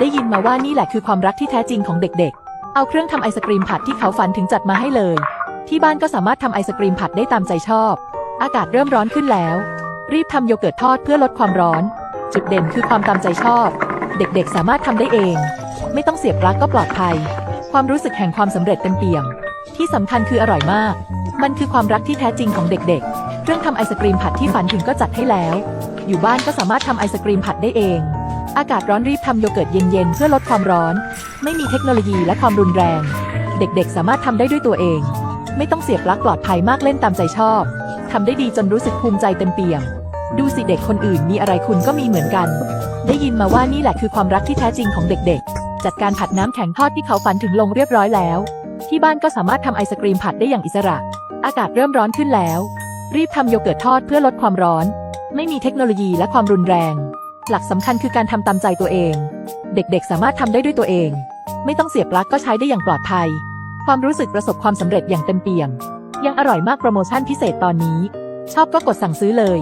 ได้ยินมาว่านี่แหละคือความรักที่แท้จริงของเด็กๆ เอาเครื่องทำไอศกรีมผัดที่เขาฝันถึงจัดมาให้เลย ที่บ้านก็สามารถทำไอศกรีมผัดได้ตามใจชอบ อากาศเริ่มร้อนขึ้นแล้ว รีบทำโยเกิร์ตทอดเพื่อลดความร้อน จุดเด่นคือความตามใจชอบ เด็กๆ สามารถทำได้เอง ไม่ต้องเสียบปลั๊กก็ปลอดภัย ความรู้สึกแห่งความสำเร็จเต็มเปี่ยม ที่สำคัญคืออร่อยมาก มันคือความรักที่แท้จริงของเด็กๆ เครื่องทำไอศกรีมผัดที่ฝันถึงก็จัดให้แล้ว อยู่บ้านก็สามารถทำไอศกรีมผัดได้เอง อากาศร้อนรีบทำโยเกิร์ตเย็นๆ เพื่อลดความร้อน ไม่มีเทคโนโลยีและความรุนแรง เด็กๆ สามารถทำได้ด้วยตัวเอง ไม่ต้องเสียบปลั๊กปลอดภัยมากเล่นตามใจชอบทำได้ดีจนรู้สึกภูมิใจเต็มเปี่ยม ดูสิเด็กคนอื่นมีอะไรคุณก็มีเหมือนกัน ได้ยินมาว่านี่แหละคือความรักที่แท้จริงของเด็กๆ จัดการผัดน้ำแข็งทอดที่เขาฝันถึงลงเรียบร้อยแล้ว ที่บ้านก็สามารถทำไอศกรีมผัดได้อย่างอิสระ อากาศเริ่มร้อนขึ้นแล้ว รีบทำโยเกิร์ตทอดเพื่อลดความร้อน ไม่มีเทคโนโลยีและความรุนแรง หลักสำคัญคือการทำตามใจตัวเอง เด็กๆ สามารถทำได้ด้วยตัวเอง ไม่ต้องเสียบปลั๊กก็ใช้ได้อย่างปลอดภัย ความรู้สึกประสบความสำเร็จอย่างเต็มเปี่ยม ยังอร่อยมากโปรโมชั่นพิเศษตอนนี้ ชอบก็กดสั่งซื้อเลย